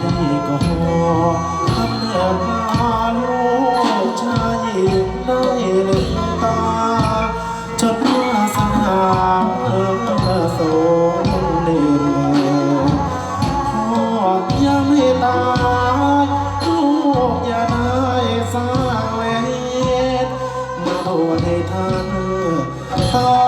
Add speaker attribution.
Speaker 1: ได้ก็ทำเนิดมาลูกชายได้ลืมตาจนวาสนาโสเด่นพ่อยังไม่ตายลูกอย่าได้สร้างเวทมาโทษให้ท่านต่